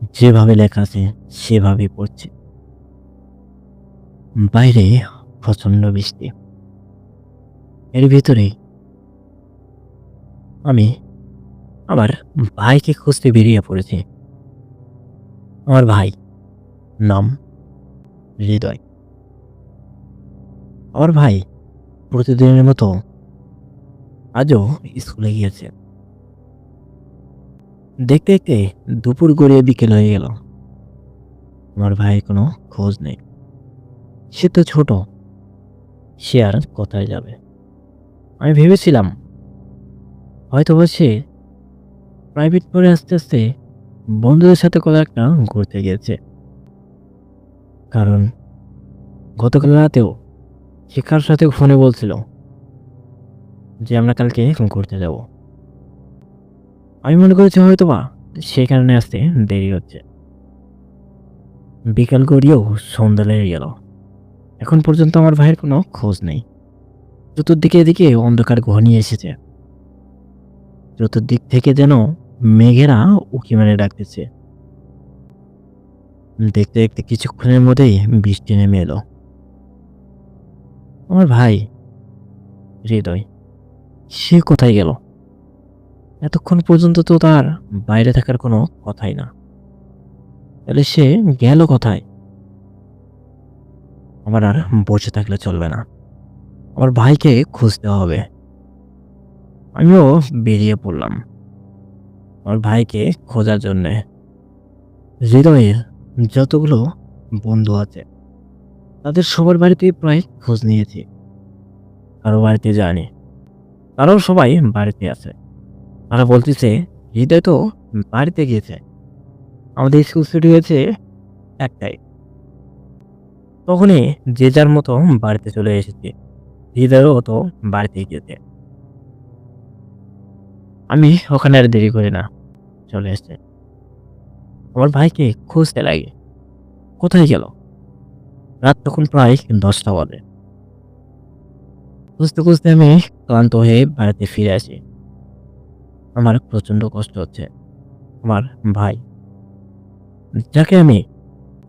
যেভাবে লেখা আছে, সেভাবেই পড়ছে। বাইরে প্রচণ্ড বৃষ্টি। এর ভিতরে আমি আমার ভাইকে খুঁজতে বেরিয়ে পড়েছি। আমার ভাই নাম হৃদয়। আমার ভাই প্রতিদিনের মতো আজও স্কুলে গিয়েছে। দেখতে দেখতে দুপুর গড়িয়ে বিকেল হয়ে গেল। আমার ভাইয়ের কোনো খোঁজ নেই। সে তো ছোট। সে আর কোথায় যাবে? আমি ভেবেছিলাম, হয়তো সে প্রাইভেট পড়ে আস্তে আস্তে বন্ধুদের সাথে কোথাও একটা ঘুরতে গিয়েছে কারণ গতকাল রাতেও সে কার সাথে ফোনে বলছিল যে আমরা কালকে ঘুরতে যাব। আমি মনে করেছি হয়তো বা সেই কারণে আসতে দেরি হচ্ছে। বিকাল গড়িয়েও সন্ধ্যা লেগে গেল। এখন পর্যন্ত আমার ভাইয়ের কোনো খোঁজ নেই। চতুর্দিকে এদিকে অন্ধকার ঘনিয়ে এসেছে। চতুর্দিক থেকে যেন মেঘেরা উকি মেরে ডাকতেছে। দেখতে দেখতে কিছুক্ষণের মধ্যেই বৃষ্টি নেমে এলো। আমার ভাই, হৃদয়, সে কোথায় গেল? এতক্ষণ পর্যন্ত তো তার বাইরে থাকার কোনো কথাই না। তাহলে সে গেল কোথায়? আমার আর বসে থাকলে চলবে না। আমার ভাইকে খুঁজতে হবে। আমিও বেরিয়ে পড়লাম। আমার ভাইকে খোঁজার জন্যে। হৃদয়ের যতগুলো বন্ধু আছে, তাদের সবার বাড়িতেই প্রায় খোঁজ নিয়েছি। কারও বাড়িতে যায়নি। তারাও সবাই বাড়িতে আছে। তারা বলতেছে, হৃদয় তো বাড়িতে গিয়েছে। আমাদের স্কুল ছুটি হয়েছে একটাই। তখনই যে যার মতো বাড়িতে চলে এসেছে। হৃদয়ও তো বাড়িতে গিয়েছে। আমি ওখানে আর দেরি করি না। চলে এসছে। আমার ভাইকে খুঁজতে লাগে। কোথায় গেল? রাত তখন প্রায় দশটা বাজে। খুঁজতে খুঁজতে আমি ক্লান্ত হয়ে বাড়িতে ফিরে আসি। আমার প্রচণ্ড কষ্ট হচ্ছে, আমার ভাই। যাকে আমি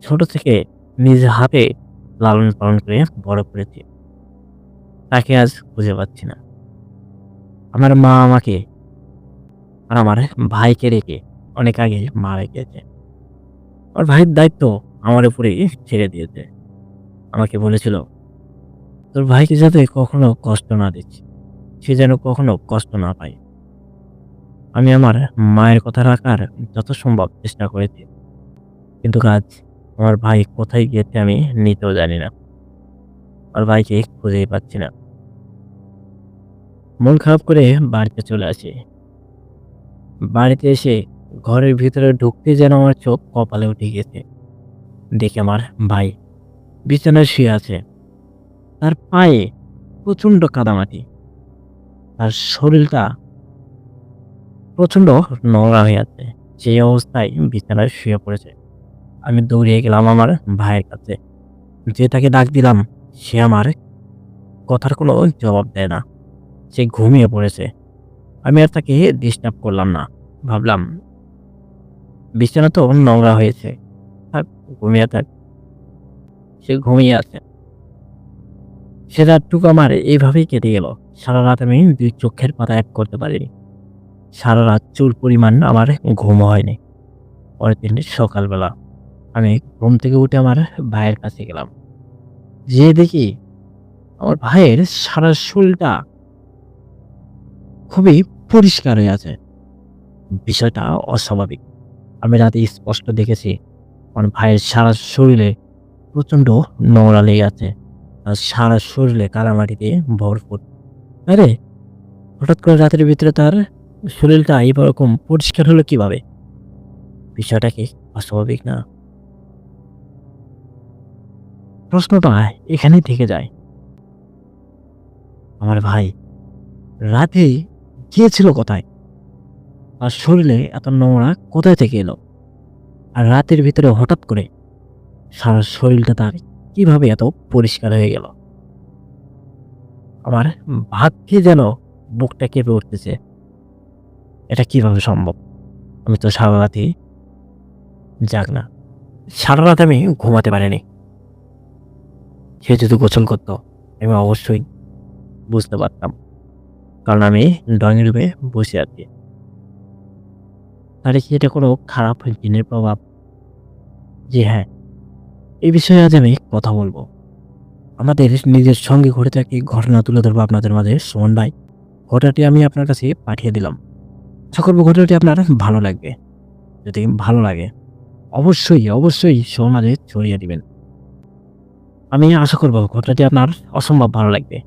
ছোট থেকে নিজ হাতে লালন পালন করে বড় করেছি, তাকে আজ খুঁজে পাচ্ছি না। আমার মা আমাকে আর আমার ভাইকে রেখে অনেক আগে মারা গিয়েছে। আমার ভাইয়ের দায়িত্ব আমার উপরেই ছেড়ে দিয়েছে। আমাকে বলেছিল, তোর ভাইকে যাতে কখনো কষ্ট না দিচ্ছি সে যেন কখনো কষ্ট না পায়। আমি আমার মায়ের কথা রাখার যত সম্ভব চেষ্টা করেছি। কিন্তু কাজ আমার ভাই কোথায় গিয়েছে আমি নিতেও জানি না। আমার ভাইকে খুঁজেই পাচ্ছি না। মন খারাপ করে বাড়িতে চলে আসি। বাড়িতে এসে ঘরের ভিতরে ঢুকতে যেন আমার চোখ কপালে উঠে গেছে দেখে আমার ভাই বিছানায় শুয়ে আছে। তার পায়ে প্রচণ্ড কাদামাটি। তার শরীরটা প্রচণ্ড নোংরা হয়ে আছে। সেই অবস্থায় বিছানায় শুয়ে পড়েছে। আমি দৌড়িয়ে গেলাম আমার ভাইয়ের কাছে। যে তাকে ডাক দিলাম, সে আমার কথার কোনো জবাব দেয় না। সে ঘুমিয়ে পড়েছে। আমি আর তাকে ডিস্টার্ব করলাম না। ভাবলাম, বিছানা তো নোংরা হয়েছে। থাক, ঘুমিয়ে থাক। সে ঘুমিয়ে আছে। সে রাতটুকু আমার এইভাবেই কেটে গেল। সারা রাত আমি দুই চোখের পাতা এক করতে পারিনি। সারা রাত চুর পরিমাণ আমার ঘুম হয়নি। পরের দিন সকালবেলা আমি ঘুম থেকে উঠে আমার ভাইয়ের কাছে গেলাম। যে দেখি আমার ভাইয়ের সারা শরীরটা খুবই পরিষ্কার হয়ে আছে। বিষয়টা অস্বাভাবিক। আমি রাতে স্পষ্ট দেখেছি আমার ভাইয়ের সারা শরীরে প্রচণ্ড নোংরা লেগে আছে। আর সারা শরীরে কাদামাটিতে ভরপুর। আরে, হঠাৎ করে রাতের ভিতরে তার শরীরটা এরকম পরিষ্কার হলো কীভাবে? বিষয়টা কি অস্বাভাবিক না? প্রশ্নটা এখানেই থেকে যায়। আমার ভাই, রাতে গিয়েছিল কোথায়? আর শরীরে এত নোংরা কোথায় থেকে এলো? আর রাতের ভিতরে হঠাৎ করে সারা শরীরটা তার কীভাবে এত পরিষ্কার হয়ে গেল? আমার ভাগ্যে যেন বুকটা কেঁপে উঠতেছে। এটা কীভাবে সম্ভব? আমি তো সারা রাতে যাক না। সারা রাত আমি ঘুমাতে পারিনি। সে যদি গোসল করতো, আমি অবশ্যই বুঝতে পারতাম। কারণ আমি ড্রয়িং রুমে বসে আছি। তাহলে কি এটা কোনো খারাপ জিনের প্রভাব? জি হ্যাঁ। এই বিষয়ে আজ আমি কথা বলব। আমাদের নিজের সঙ্গে ঘটে থাকি ঘটনা তুলে ধরবো আপনাদের মাঝে। সুমন ভাই, ঘটনাটি আমি আপনার কাছে পাঠিয়ে দিলাম। আশা করব ঘটনাটি আপনার ভালো লাগবে। যদি ভালো লাগে, অবশ্যই অবশ্যই সমাজে ছড়িয়ে দিবেন। আমি আশা করব ঘটনাটি আপনার অসম্ভব ভালো লাগবে।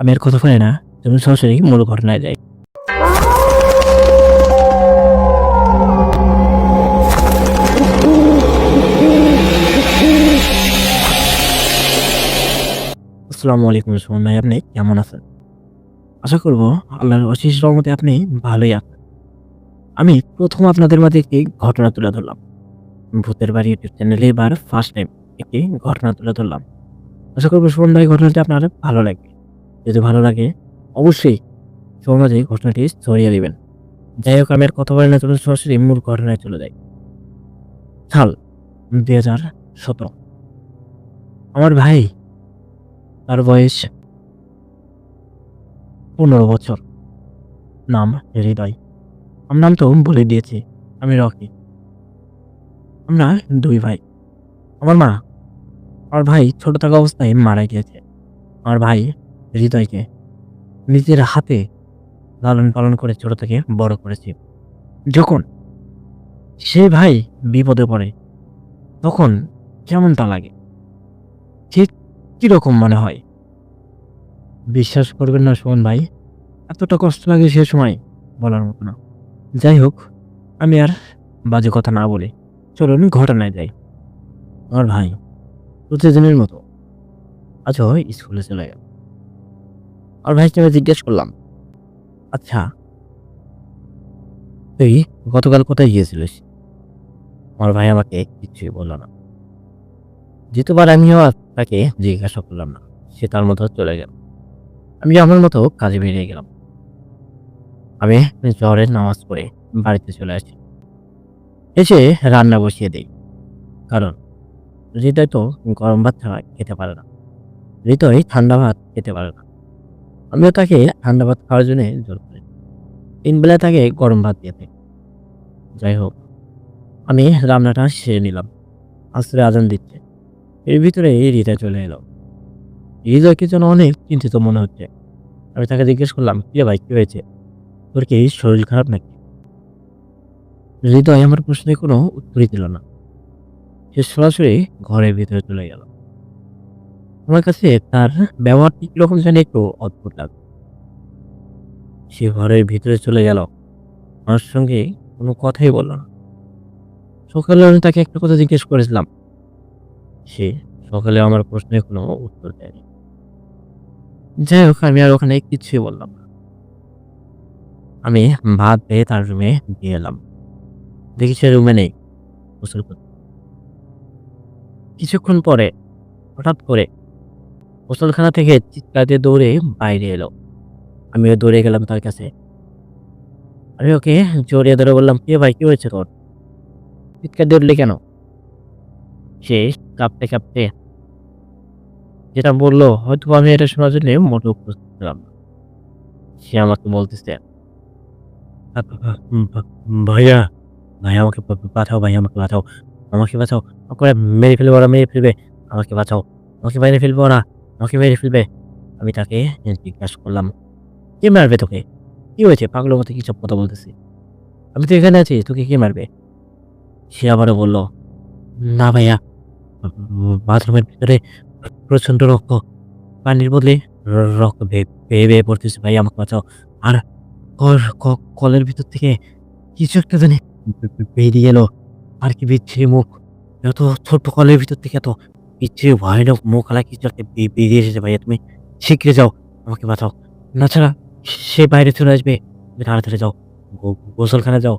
আমি আর কথা বলে না যেমন সরাসরি মূল ঘটনায় যাই। আসসালামু আলাইকুম সুমন ভাই, আপনি কেমন আছেন? আশা করব আল্লাহর অশেষ রহমতে আপনি ভালোই আছেন। আমি প্রথম আপনাদের মাঝে একটি ঘটনা তুলে ধরলাম। ভূতের বাড়ি ইউটিউব চ্যানেলে এবার ফার্স্ট টাইম একটি ঘটনা তুলে ধরলাম। আশা করব ভাই ঘটনাটি আপনার ভালো লাগবে। যদি ভালো লাগে, অবশ্যই সমাজে ঘটনাটি ছড়িয়ে দেবেন। যাই হোক, আমি আর কথা বলে না, চলুন সরাসরি মূল ঘটনায় চলে যাই। সাল দুই হাজার সতেরো। আমার ভাই তার বয়স পনেরো বছর। নাম হৃদয়। আমার নাম তো বলে দিয়েছি, আমি রকি। আমরা দুই ভাই। আমার মা আমার ভাই ছোট থাকা অবস্থায় মারা গিয়েছে। আমার ভাই হৃদয়কে নিজের হাতে লালন পালন করে ছোট থেকে বড় করেছি। যখন সে ভাই বিপদে পড়ে, তখন কেমনটা লাগে? ঠিক কীরকম মনে হয়? বিশ্বাস করবেন না সুমন ভাই, এতটা কষ্ট লাগে সে সময় বলার মতো না। যাই হোক, আমি আর বাজে কথা না বলে। চলুন ঘটনায় যাই। আমার ভাই, প্রতিদিনের মতো আজও স্কুলে চলে গেল। আর ভাইকে আমি জিজ্ঞেস করলাম আচ্ছা তুই গতকাল কোথায় গিয়েছিলিস? আমার ভাই আমাকে কিছুই বলল না। যেহেতুবার আমিও তাকে জিজ্ঞাসা করলাম না, সে তার মতো চলে গেল। আমি আমার মতো কাজে বেরিয়ে গেলাম। আমি জ্বরের নামাজ পড়ে বাড়িতে চলে আসি। এসে রান্না বসিয়ে দিই। কারণ হৃদয় তো গরম ভাত ছাড়া খেতে পারে না। হৃদয় ঠান্ডা ভাত খেতে পারে না। আমিও তাকে ঠান্ডা ভাত খাওয়ার জন্য জোর করি। তিন বেলা তাকে গরম ভাত দিয়ে থাকি যাই হোক, আমি রান্নাটা সেরে নিলাম। আসলে আজান দিচ্ছে। এর ভিতরে হৃদয় চলে এলো। হৃদয়কে যেন অনেক চিন্তিত মনে হচ্ছে। আমি তাকে জিজ্ঞেস করলাম, কি রে ভাই, কি হয়েছে? তোর কি শরীর খারাপ নাকি? হৃদয় আমার প্রশ্নে কোনো উত্তরই দিল না। সে সরাসরি ঘরের ভিতরে চলে গেল। আমার কাছে তার ব্যবহারটি কীরকম জানি একটু অদ্ভুত লাগল। সে ঘরের ভিতরে চলে গেল। আমার সঙ্গে কোনো কথাই বলল না। সকালে আমি তাকে একটা কথা জিজ্ঞেস করেছিলাম। সে সকালে আমার প্রশ্নে কোনো উত্তর দেয়নি। যাই হোক, আমি আর ওখানে কিছুই বললাম না। আমি ভাত পেয়ে তার রুমে দিয়ে এলাম। দেখি সে রুমে নেই। কিছুক্ষণ পরে, হঠাৎ করে গোসলখানা থেকে চিৎকার দিয়ে দৌড়ে বাইরে এলো। আমিও দৌড়ে গেলাম তার কাছে। আমি ওকে জড়িয়ে ধরে বললাম, কে ভাই, কি হয়েছে তোর? চিৎকার দিয়ে কেন? সে কাঁপতে কাঁপতে যেটা বলল, হয়তো আমি এটা শোনার জন্য মোটেও প্রস্তুত ছিলাম না। সে আমাকে বলতেছে "আ- আ- ভাইয়া ভাই আমাকে পাঠাও ভাই আমাকে পাঠাও, আমাকে বাঁচাও আমাকে মেরে ফেলব ওরা মেরে ফেলবে, আমাকে বাঁচাও আমাকে মেরে ফেলব ওরা আমাকে মেরে ফেলবে। আমি তাকে জিজ্ঞাসা করলাম, কে মারবে তোকে? কি হয়েছে? পাগলের মতো সব কথা বলতেছি? আমি তো এখানে আছি, তোকে কে মারবে? সে আবারও বলল, না ভাইয়া, বাথরুমের ভিতরে প্রচণ্ড রক্ত। পানির বদলে রক্ত বেয়ে বেয়ে পড়তেছে ভাই, আমাকে বাঁচাও। আর কলের ভিতর থেকে কিছু একটা জানি বেরিয়ে এলো। আর কি বিচ্ছিরি মুখ। এত ছোট্ট কলের ভিতর থেকে এত বিচ্ছিরি, ভয়ানক মুখ, আলা কিছু একটা বেরিয়ে এসেছে ভাইয়া তুমি শীঘ্রই যাও, আমাকে বাঁচাও। না ছাড়া সে বাইরে চলে আসবে। তাড়াতাড়ি যাও গোসলখানে যাও।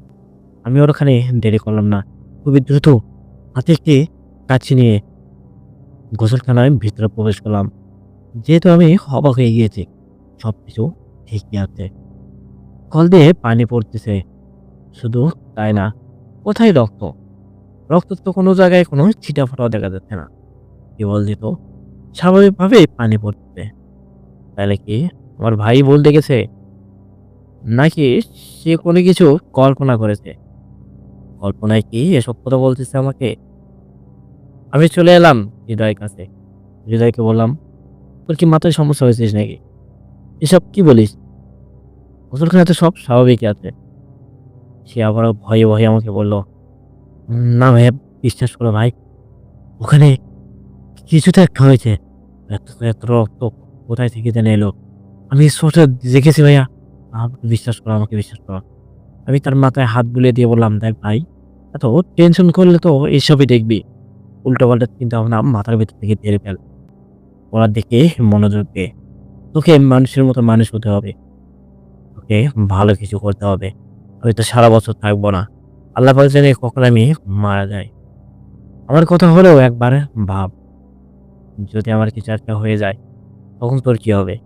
আমি ওর ওখানে দেরি করলাম না। খুবই দ্রুত হাতে একটি কাছি নিয়ে গোসলখানায় ভিতরে প্রবেশ করলাম। যেহেতু আমি অবাক হয়ে গিয়েছি সব কিছু ঠিকই আছে। কল দিয়ে পানি পড়তেছে। শুধু তাই না, কোথায় রক্ত? রক্ত তো কোনো জায়গায় কোনো ছিটা ফোটাও দেখা যাচ্ছে না। কি কেবল দিত স্বাভাবিকভাবে পানি পড়ছে তাহলে কি আমার ভাই ভুল দেখেছে? নাকি সে কোনো কিছু কল্পনা করেছে? কল্পনায় কি এসব কথা বলতেছে আমাকে? আমি চলে এলাম হৃদয়ের কাছে। হৃদয়কে বললাম, তোর কি মাথায় সমস্যা হয়েছিস নাকি? এসব কি বলিস? ওষুধখানে তো সব স্বাভাবিকই আছে। সে আবারও ভয়ে ভয়ে আমাকে বলল, না ভাইয়া বিশ্বাস করো ভাই, ওখানে কিছু তো একটা হয়েছে। এত এত রক্ত কোথায় থেকে জানে এলো? আমি সোটা দেখেছি ভাইয়া। আমাকে বিশ্বাস করো, আমাকে বিশ্বাস করো। আমি তার মাথায় হাত বুলিয়ে দিয়ে বললাম, দেখ ভাই, এত টেনশন করলে তো এসবই দেখবি। উল্টো পাল্টা চিন্তা ভাবনা মাথার ভেতর থেকে তেরে ফেল। ওরা দেখে মনোযোগ দে তোকে মানুষের মতো মানুষ হতে হবে। তোকে ভালো কিছু করতে হবে। আমি তো সারা বছর থাকব না। আল্লাহ পাক জানে কখন আমি মারা যাই। আমার কথা হলেও একবার ভাব। যদি আমার কিছু একটা হয়ে যায়, তখন তোর কি হবে?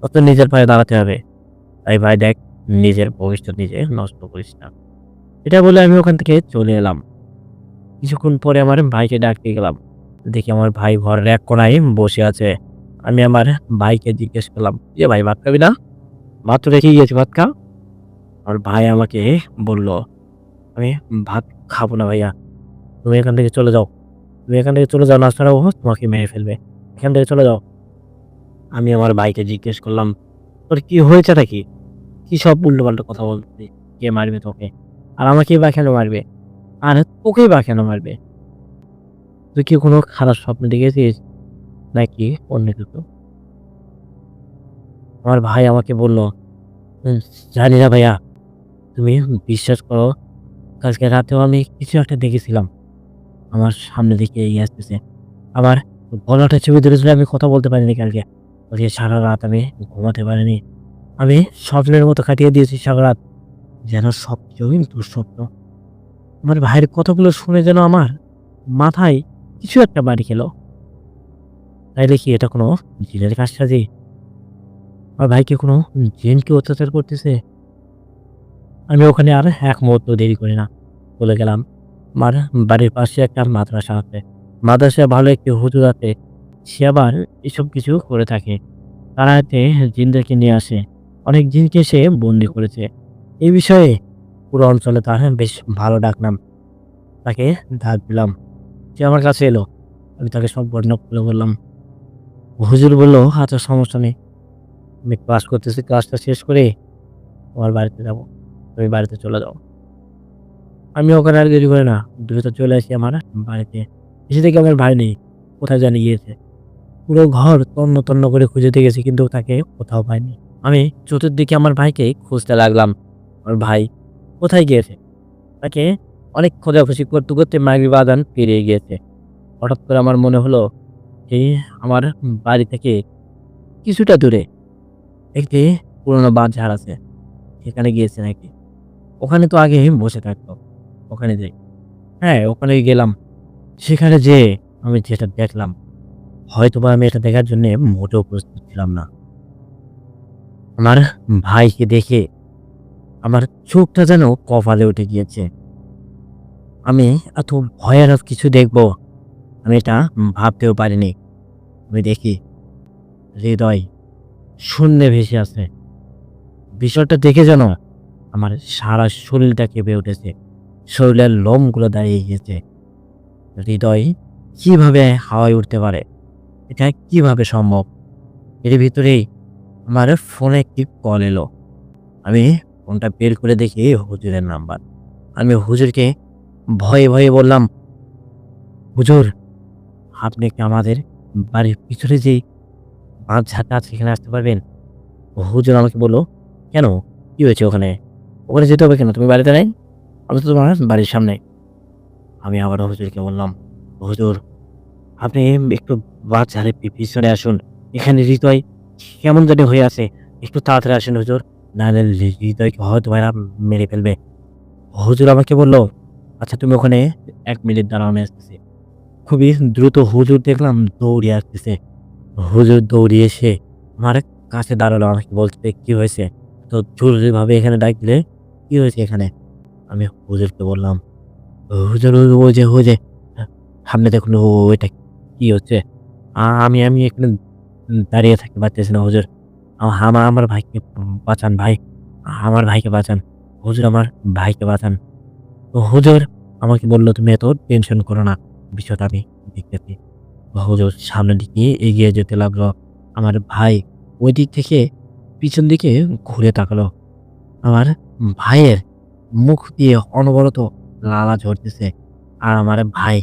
তোর তো নিজের পায়ে দাঁড়াতে হবে। তাই ভাই দেখ, নিজের ভবিষ্যৎ নিজে নষ্ট করিস না। এটা বলে আমি ওখান থেকে চলে এলাম। কিছুক্ষণ পরে আমার ভাইকে ডাকতে গেলাম। দেখি আমার ভাই ঘরের এক কোনায় বসে আছে। আমি আমার ভাইকে জিজ্ঞেস করলাম যে ভাই, ভাত খাবি না? ভাত রেখে গিয়েছি ভাত খা। আমার ভাই আমাকে বলল, আমি ভাত খাব না ভাইয়া। তুমি এখান থেকে চলে যাও। তুমি এখান থেকে চলে যাও না ছাড়াও তোমাকে মেরে ফেলবে। এখান থেকে চলে যাও। আমি আমার ভাইকে জিজ্ঞেস করলাম, তোর কি হয়েছে নাকি কি সব উল্টো পাল্টা কথা বলতে কে মারবে তোকে? আর আমাকে বা কেন মারবে? আর তোকেই বা কেন মারবে? তুই কি কোনো খারাপ স্বপ্ন দেখেছিস? নাকি অন্য কিছু? আমার ভাই আমাকে বলল জানি না ভাইয়া। তুমি বিশ্বাস করো, কালকে রাতেও আমি কিছু একটা দেখেছিলাম। আমার সামনে দিকে এগিয়ে আসতেছে। আমার গলাটা ছবি ধরেছিল আমি কথা বলতে পারিনি কালকে। আজকে সারা রাত আমি ঘুমাতে পারিনি। আমি স্বপ্নের মতো কাটিয়ে দিয়েছি সারা রাত। যেন সব কিছুই দুঃস্বপ্ন। আমার ভাইয়ের কথাগুলো শুনে যেন আমার মাথায় কিছু একটা বাড়ি খেলো তাইলে কি এটা কোনো জিনের কাজ সাজি আমার ভাইকে কোনো জিনকে অত্যাচার করতেছে? আমি ওখানে আর এক মুহূর্ত দেরি করি না। চলে গেলাম, আমার বাড়ির পাশে একটা মাদ্রাসা আছে। মাদ্রাসা ভালো একটি হুজুর আছে। সে আবার এসব কিছু করে থাকে। তারা এতে জিনদেরকে নিয়ে আসে। অনেক জিনকে সে বন্দি করেছে। এই বিষয়ে পুরো অঞ্চলে তার বেশ ভালো ডাকনাম তাকে ডাক দিলাম। সে আমার কাছে এলো। আমি তাকে সব বর্ণনা খুলে বললাম, হুজুর বলল আচ্ছা সমস্যা নেই। আমি ক্লাস করতেছি, ক্লাসটা শেষ করে আমার বাড়িতে যাব। তুমি বাড়িতে চলে যাও। আমি ওখানে আর দেরি করে না। দ্রুত চলে আসি আমার বাড়িতে। এসে দেখি আমার ভাই নেই। কোথায় জানি গিয়েছে। পুরো ঘর তন্ন তন্ন করে খুঁজে দেখেছি, কিন্তু তাকে কোথাও পাইনি। আমি চতুর্দিকে আমার ভাইকে খুঁজতে লাগলাম। আমার ভাই কোথায় গিয়েছে? তাকে অনেক খোঁজাখুঁজি করতে করতে মাগরি বাদান পেরিয়ে গিয়েছে। হঠাৎ করে আমার মনে হলো যে আমার বাড়ি থেকে কিছুটা দূরে একটি পুরোনো বাঁধঝাড় আছে। সেখানে গিয়েছে নাকি? ওখানে তো আগে বসে থাকতো। ওখানে যাই। হ্যাঁ ওখানে গেলাম। সেখানে যে আমি যেটা দেখলাম হয়তো বা আমি এটা দেখার জন্য মোটেও প্রস্তুত ছিলাম না। আমার ভাইকে দেখে আমার চোখটা যেন কপালে উঠে গিয়েছে। আমি এত ভয়ানক কিছু দেখব, আমি এটা ভাবতেও পারিনি। আমি দেখি, হৃদয় শূন্যে ভেসে আছে। বিষয়টা দেখে যেন আমার সারা শরীরটা কেঁপে উঠেছে, শরীরের লোমগুলো দাঁড়িয়ে গিয়েছে। হৃদয় কীভাবে হাওয়ায় উঠতে পারে? এটা কীভাবে সম্ভব? এর ভিতরেই আমার ফোনে একটি কল এলো। আমি ফোনটা বের করে দেখি হুজুরের নাম্বার। আমি হুজুরকে ভয়ে ভয়ে বললাম, হুজুর, আপনি কি আমাদের বাড়ির পিছনে বাঁধ ঝাঁটা আছে সেখানে আসতে পারবেন? হুজুর আমাকে বলল, কেন? কি হয়েছে ওখানে? ওখানে যেতে হবে কেন? তুমি বাড়িতে নেই? আমি তো তোমার বাড়ির সামনে। আমি আবার হুজুরকে বললাম, হুজুর, আপনি একটু ঝাড়ে পিছনে আসুন। এখানে হৃদয় কেমন জানি হয়ে আছে। একটু তাড়াতাড়ি আসেন হুজুর। নাহলে হৃদয়কে হয়তো ভাইরা মেরে ফেলবে। হুজুর আমাকে বলল আচ্ছা তুমি ওখানে এক মিনিট দাঁড়াও, আমি আসতেছি। খুবই দ্রুত হুজুর দেখলাম দৌড়িয়ে আসতেছে। হুজুর দৌড়িয়ে এসে আমার কাছে দাঁড়াল, আমাকে বলতে কি হয়েছে? তো জরুরিভাবে এখানে ডাকলে, কি হয়েছে এখানে? আমি হুজুরকে বললাম, হুজুর ও যে, ওই যে সামনে দেখুন, ও, ওইটা কি হচ্ছে? আমি আমি এখানে দাঁড়িয়ে থাকতে পারতেছি না, হুজুর। আমার আমার ভাইকে বাঁচান, ভাই। আমার ভাইকে বাঁচান। হুজুর আমার ভাইকে বাঁচান। তো হুজুর আমাকে বলল, তুমি এত টেনশন করো না। বিষয়টা আমি দেখতেছি। হুজুর সামনের দিকে এগিয়ে যেতে লাগল। আমার ভাই ওই দিক থেকে পিছন দিকে ঘুরে তাকালো। আমার ভাইয়ের মুখ দিয়ে অনবরত লালা ঝরতেছে আর আমার ভাই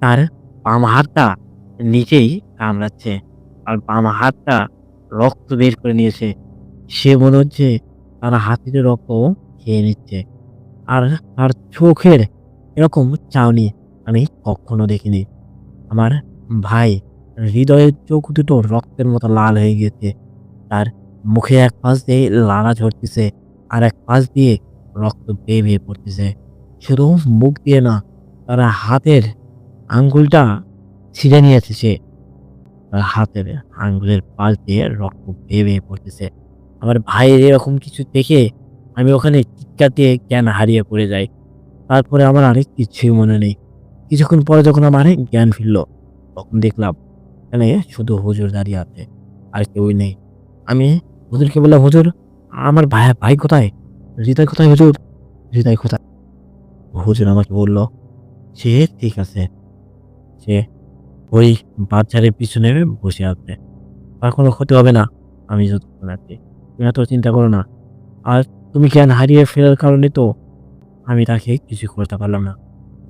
তার বাম হাতটা নিচেই কামড়াচ্ছে। আর বাম হাতটা রক্ত বের করে নিয়েছে। সে মনে হচ্ছে তার হাতির রক্ত খেয়ে নিচ্ছে। আর তার চোখের এরকম চাউনি আমি কখনো দেখিনি। আমার ভাই হৃদয়ের চোখ দুটো রক্তের মতো লাল হয়ে গেছে তার মুখে এক পাশ দিয়ে লালা ঝরতেছে আর এক পাশ দিয়ে রক্ত বেয়ে বেয়ে পড়তেছে। শুধু মুখ দিয়ে না, তারা হাতের আঙ্গুলটা ছিঁড়ে নিয়েছে সে। হাতের আঙ্গুলের পাশ দিয়ে রক্ত বেয়ে বেয়ে পড়তেছে। আমার ভাইয়ের এরকম কিছু দেখে আমি ওখানে চিৎকার দিয়ে জ্ঞান হারিয়ে পড়ে যাই। তারপরে আমার আরেক কিছুই মনে নেই। কিছুক্ষণ পরে যখন আমার জ্ঞান ফিরল, তখন দেখলাম এখানে শুধু হুজুর দাঁড়িয়ে আছে, আর কেউই নেই। আমি হুজুরকে বললাম, হুজুর, আমার ভাই ভাই কোথায়? হৃদয় কোথায় হুজুর? হৃদয় কোথায়? হুজুর আমাকে বলল, সে ঠিক আছে। সে ওই বাচ্চারের পিছনে বসে আছে। আর কোনো ক্ষতি হবে না। আমি যতক্ষণ আছি। তুমি এত চিন্তা করো না। আর তুমি জ্ঞান হারিয়ে ফেরার কারণে তো আমি তাকে কিছু করতে পারলাম না।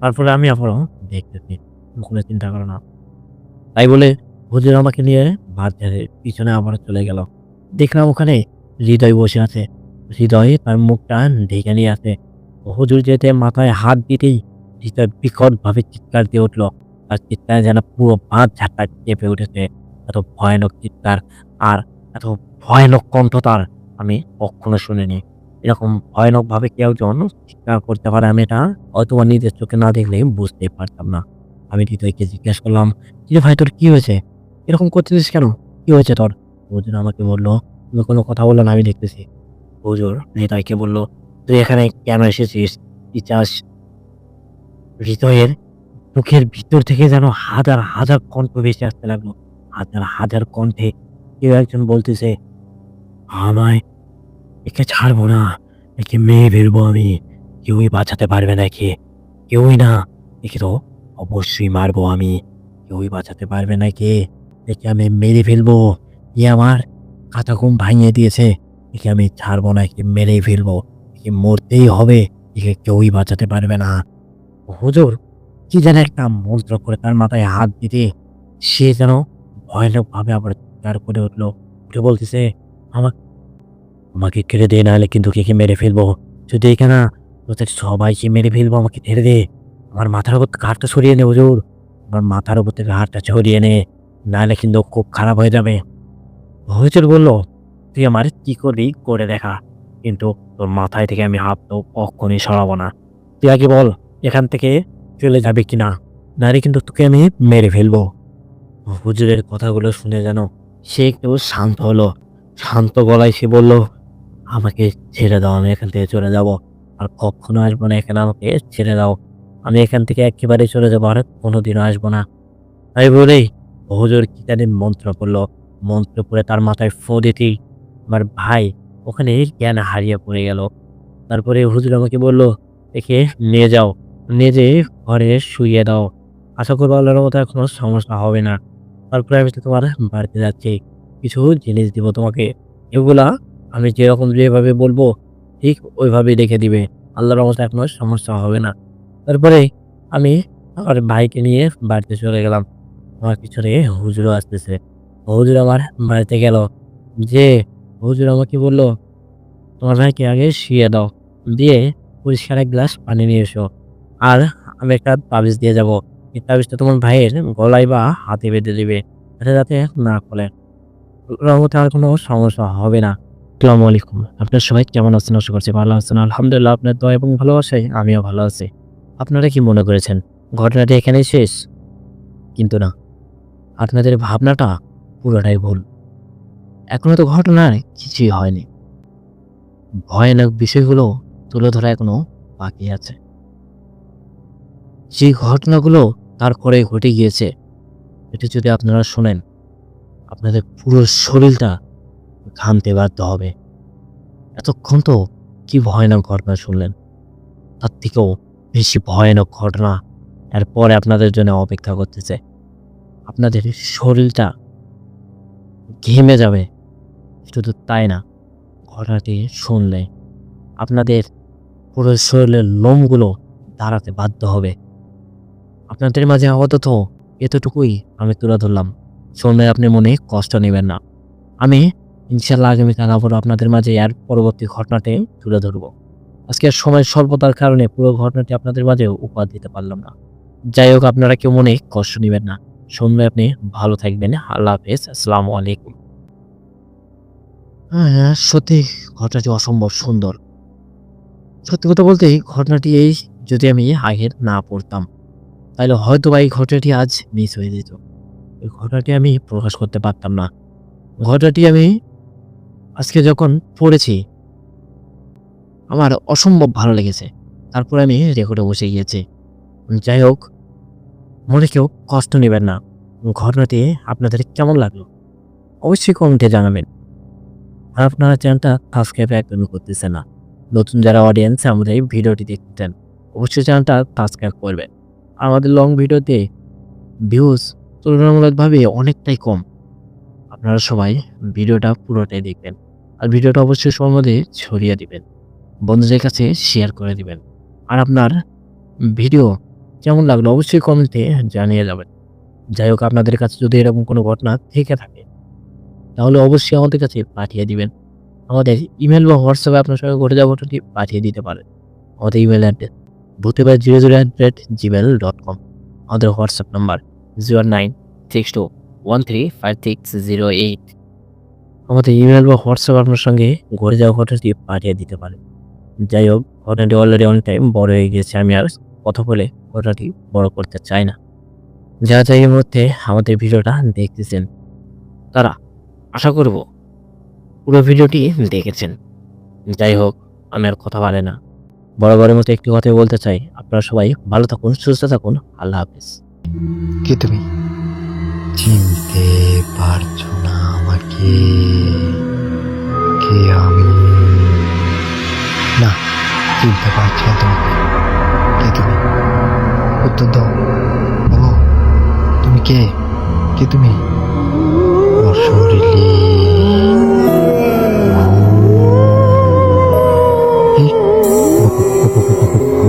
তারপরে আমি আবারও দেখতেছি। কোনো চিন্তা করো না। তাই বলে হুজুর আমাকে নিয়ে বাচ্চারের পিছনে আবার চলে গেল। দেখলাম ওখানে হৃদয় বসে আছে। হৃদয় তার মুখটা ঢেকে নিয়ে আছে। হুজুর যেতে মাথায় হাত দিতেই হৃদয় বিকটভাবে চিৎকার দিয়ে উঠল। আর চিৎকার যেন পুরো বাঁধ ঝাঁটা চেপে উঠেছে। এত ভয়ানক চিৎকার আর এত ভয়ানক কণ্ঠ তার আমি কখনো শুনিনি। এরকম ভয়ানকভাবে কেউ জন চিৎকার করতে পারে আমি এটা হয়তো বা নিজের চোখে না দেখলে বুঝতেই পারতাম না। আমি হৃদয়কে জিজ্ঞেস করলাম, কিরে ভাই, তোর কি হয়েছে? এরকম করতেছিস কেন? কি হয়েছে তোর? হুজুর আমাকে বলল, তুমি কোনো কথা বলল না, আমি দেখতেছি। হুজুর হৃদয়কে বলল, তুই এখানে কেন এসেছিস? কি চাস? হৃদয়ের মুখের ভিতর থেকে যেন হাজার হাজার কণ্ঠ ভেসে আসতে লাগল। হাজার হাজার কণ্ঠে কেউ একজন বলতেছে, আমায় একে ছাড়বো না, একে মেয়ে ফেলব আমি। কেউই বাঁচাতে পারবে না একে, কেউই না। একে তো অবশ্যই মারবো আমি। কেউই বাঁচাতে পারবে না কে একে আমি মেরে ফেলব। এ আমার কাঁথা ঘুম ভাঙিয়ে দিয়েছে। একে আমি ছাড়বো না, একে মেরেই ফেলব। একে মরতেই হবে, একে কেউই বাঁচাতে পারবে না। হুজুর কি যেন একটা মন্ত্র করে তার মাথায় হাত দিতে সে যেন ভয়ানকভাবে আবার চিৎকার করে উঠল। উঠে বলতেছে আমার আমাকে কেড়ে দে, নাহলে কিন্তু কে মেরে ফেলব। যদি এখানে তোদের সবাইকে মেরে ফেলব, আমাকে ছেড়ে দে। আমার মাথার উপর হাতটা সরিয়ে নে, হুজুর। আমার মাথার উপর থেকে হাতটা ছড়িয়ে নে, নাহলে কিন্তু খুব খারাপ হয়ে যাবে। হুজুর বলল, তুই আমার কি করবি? করে দেখা। কিন্তু তোর মাথায় থেকে আমি হাত তো কখনই সরাবো না। তুই আগে বল, এখান থেকে চলে যাবে কিনা নারে কিন্তু তোকে আমি মেরে ফেলব। হুজুরের কথাগুলো শুনে যেন সে একটু শান্ত হলো। শান্ত গলায় সে বলল, আমাকে ছেড়ে দাও, আমি এখান থেকে চলে যাব। আর কখনো আসব না, এখানে আমাকে ছেড়ে দাও। আমি এখান থেকে একেবারে চলে যাব, আর কোনোদিনও আসব না। তাই বলেই হুজুর কি জানি মন্ত্র পড়ল। মন্ত্র পড়ে তার মাথায় ফো দিতেই আমার ভাই ওখানে জ্ঞান হারিয়ে পড়ে গেল। তারপরে হুজুর আমাকে বলল, একে নিয়ে যাও। যেয়ে ঘরে শুয়ে দাও। আশা করব আল্লাহর মতো কোনো সমস্যা হবে না। তারপরে আমি তোমার বাড়িতে যাচ্ছি। কিছু জিনিস দিব তোমাকে। এগুলা আমি যেরকম যেভাবে বলব, ঠিক ওইভাবেই রেখে দিবে। আল্লাহর মতো কোনো সমস্যা হবে না। তারপরে আমি আমার ভাইকে নিয়ে বাড়িতে চলে গেলাম। আমার পিছনে হুজুরও আসতেছে। হুজুর আমার বাড়িতে গেল। যে হুজুর আমাকে বলল, তোমার ভাইকে আগে শুয়ে দাও। দিয়ে পরিষ্কার এক গ্লাস পানি নিয়ে এসো। আর আমি একটা তাবিজ দিয়ে যাব। এই তাবিজটা তোমার ভাইয়ের গলায় বা হাতে বেঁধে দিবে, যাতে যাতে না খোলে। রহমতে আর কোনো সমস্যা হবে না। আসসালামু আলাইকুম। আপনার সবাই কেমন আছেন? আশা করছি ভালো আছেন। আলহামদুলিল্লাহ, আপনার দয়া এবং ভালোবাসায় আমিও ভালো আছি। আপনারা কি মনে করেছেন, ঘটনাটি এখানেই শেষ? কিন্তু না। আপনাদের ভাবনাটা পুরোটাই ভুল। এখনও তো ঘটনার কিছুই হয়নি। ভয়ানক বিষয়গুলো তুলে ধরা এখনও বাকি আছে। যে ঘটনাগুলো তারপরে ঘটে গিয়েছে, এটা যদি আপনারা শোনেন, আপনাদের পুরো শরীরটা ঘামতে বাধ্য হবে। এতক্ষণ তো কি ভয়ানক ঘটনা শুনলেন? তার থেকেও বেশি ভয়ানক ঘটনা এরপরে আপনাদের জন্য অপেক্ষা করতেছে। আপনাদের শরীরটা ঘেমে যাবে, শুধু তাই না, ঘটনাটি শুনলে আপনাদের পুরো শরীরের লোমগুলো দাঁড়াতে বাধ্য হবে। আপনাদের মাঝে আপাতত এতটুকুই আমি তুলে ধরলাম। শুনলে আপনি মনে কষ্ট নেবেন না। আমি ইনশাল্লাহ আগামীকাল আবার আপনাদের মাঝে এর পরবর্তী ঘটনাটি তুলে ধরবো। আজকের সময় স্বল্পতার কারণে পুরো ঘটনাটি আপনাদের মাঝে উপহার দিতে পারলাম না। যাই হোক, আপনারা কেউ মনে কষ্ট নেবেন না। শুনলে আপনি ভালো থাকবেন। আল্লাহ হাফেজ। আসসালামু আলাইকুম। হ্যাঁ সত্যি ঘটনাটি অসম্ভব সুন্দর। সত্যি কথা বলতে ঘটনাটি এই যদি আমি আগের না পড়তাম তাহলে হয়তো বা এই ঘটনাটি আজ মিস হয়ে যেত। এই ঘটনাটি আমি প্রকাশ করতে পারতাম না। ঘটনাটি আমি আজকে যখন পড়েছি, আমার অসম্ভব ভালো লেগেছে। তারপর আমি রেকর্ডে বসে গিয়েছি। যাই হোক, মনে কেউ কষ্ট নেবেন না। ঘটনাটি আপনাদের কেমন লাগল? অবশ্যই কমেন্টে জানাবেন। আর আপনারা চ্যানেলটা সাবস্ক্রাইব একদমই করতেছেন না। নতুন যারা অডিয়েন্স আমাদের এই ভিডিওটি দেখতেন অবশ্যই চ্যানেলটা সাবস্ক্রাইব করবেন। আমাদের লং ভিডিওতে ভিউজ তুলনামূলকভাবে অনেকটাই কম। আপনারা সবাই ভিডিওটা পুরোটাই দেখবেন আর ভিডিওটা অবশ্যই সবার মধ্যে ছড়িয়ে দিবেন। বন্ধুদের কাছে শেয়ার করে দিবেন। আর আপনার ভিডিও কেমন লাগল অবশ্যই কমেন্টে জানিয়ে যাবেন। যাই হোক, আপনাদের কাছে যদি এরকম কোনো ঘটনা থেকে থাকে, তাহলে অবশ্যই আমাদের কাছে পাঠিয়ে দিবেন। আমাদের ইমেল বা হোয়াটসঅ্যাপে আপনার সঙ্গে ঘটে যাওয়া ঘটনাটি পাঠিয়ে দিতে পারেন। আমাদের email address ভূতেবার zero zero rate Gmail dot com আমাদের WhatsApp number zero nine six two one three five six zero eight আমাদের ইমেল বা হোয়াটসঅ্যাপ আপনার সঙ্গে ঘটে যাওয়া ঘটনাটি পাঠিয়ে দিতে পারেন। যাই হোক, ঘটনাটি অলরেডি অনেক টাইম বড় হয়ে গিয়েছে আমি আর কথা বলে ঘটনাটি বড় করতে চাই না। যারা যাই এই মুহূর্তে আমাদের ভিডিওটা দেখতেছেন, তারা আশা করব পুরো ভিডিওটি দেখেছেন। যাই হোক, আমি আর কথা বলে না। বরাবরের মতো একটি কথাই বলতে চাই। আপনারা সবাই ভালো থাকুন, সুস্থ থাকুন। আল্লাহ হাফিজ। কে তুমি? চিনতে পারছ না আমাকে। কে আমি? না, চিনতে পারছ না তোমাকে। কে তুমি? দাও। বলো, তুমি কে? কে তুমি? অশরীরী